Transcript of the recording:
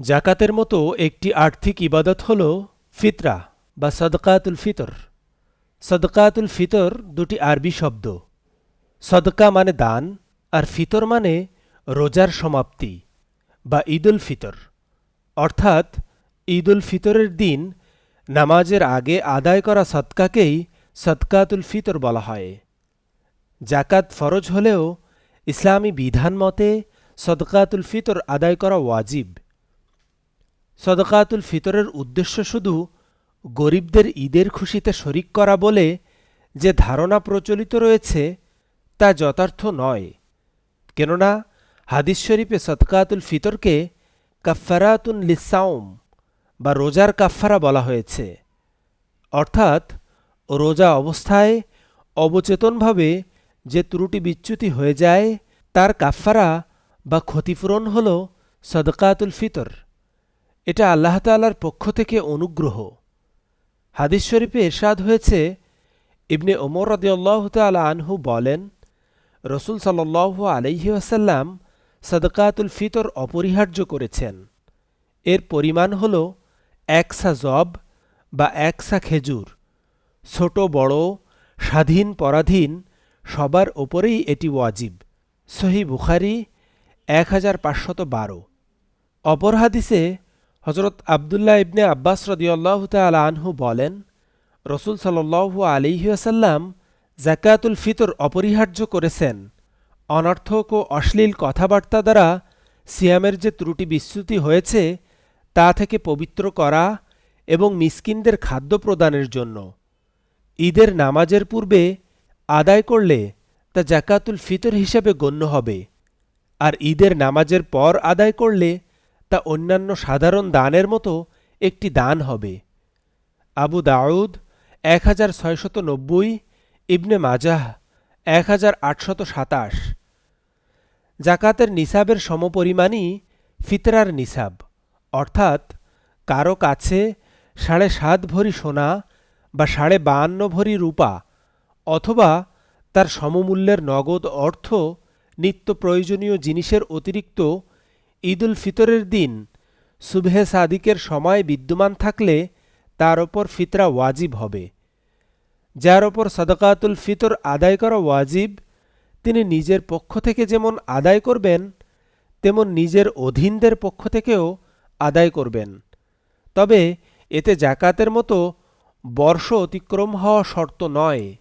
জাকাতের মতো একটি আর্থিক ইবাদত হল ফিতরা বা সদকাতুল ফিতর। সদকাতুল ফিতর দুটি আরবি শব্দ। সদকা মানে দান আর ফিতর মানে রোজার সমাপ্তি বা ঈদুল ফিতর। অর্থাৎ ঈদুল ফিতরের দিন নামাজের আগে আদায় করা সৎকাকেই সদকাতুল ফিতর বলা হয়। জাকাত ফরজ হলেও ইসলামী বিধান মতে সদকাতুল ফিতর আদায় করা ওয়াজিব। সদকাতুল ফিতরের উদ্দেশ্য শুধু গরিবদের ঈদের খুশিতে শরিক করা বলে যে ধারণা প্রচলিত রয়েছে, তা যথার্থ নয়। কেননা, হাদিস শরীফে সদকাতুল ফিতরকে কাফারাতুন লিসাউম বা রোজার কাফারা বলা হয়েছে। অর্থাৎ, রোজা অবস্থায় অবচেতনভাবে যে ত্রুটি বিচ্যুতি হয়ে যায়, তার কাফারা বা ক্ষতিপূরণ হল সদকাতুল ফিতর। এটা আল্লাহ তাল্লার পক্ষ থেকে অনুগ্রহ। হাদিস শরীফে এরশাদ হয়েছে, ইবনে ওমর রদিয়াল্লাহ তালা আনহু বলেন, রসুল সাল্লাহ আলহি আসাল্লাম সদকাতুল ফিতর অপরিহার্য করেছেন। এর পরিমাণ হল একসা জব বা একসা খেজুর। ছোট, বড়, স্বাধীন, পরাধীন, সবার ওপরেই এটি ওয়াজিব। সহি বুখারি এক হাজার পাঁচশত বারো। অপর হাদিসে হজরত আবদুল্লাহ ইবনে আব্বাস রদিয়াল্লাহ তালা আনহু বলেন, রসুল সাল্লু আলিহাসাল্লাম জাকাতুল ফিতর অপরিহার্য করেছেন। অনর্থক ও অশ্লীল কথাবার্তা দ্বারা সিয়ামের যে ত্রুটি বিচ্যুতি হয়েছে, তা থেকে পবিত্র করা এবং মিসকিনদের খাদ্য প্রদানের জন্য। ঈদের নামাজের পূর্বে আদায় করলে তা জাকাতুল ফিতর হিসেবে গণ্য হবে। আর ঈদের নামাজের পর আদায় করলে তা অন্যান্য সাধারণ দানের মতো একটি দান হবে। আবু দাউদ এক হাজার ছয়শত নব্বই, ইবনে মাজাহ এক হাজার আটশত সাতাশ। জাকাতের নিসাবের সমপরিমাণই ফিতরার নিসাব, অর্থাৎ কারও কাছে সাড়ে সাত ভরি সোনা বা সাড়ে বাহান্ন ভরি রূপা অথবা তার সমমূল্যের নগদ অর্থ নিত্য প্রয়োজনীয় জিনিসের অতিরিক্ত ঈদুল ফিতরের দিন সুবহে সাদিকের সময় বিদ্যমান থাকলে তার ওপর ফিতরা ওয়াজিব হবে। যার ওপর সদকাতুল ফিতর আদায় করা ওয়াজিব, তিনি নিজের পক্ষ থেকে যেমন আদায় করবেন, তেমন নিজের অধীনদের পক্ষ থেকেও আদায় করবেন। তবে এতে জাকাতের মতো বর্ষ অতিক্রম হওয়া শর্ত নয়।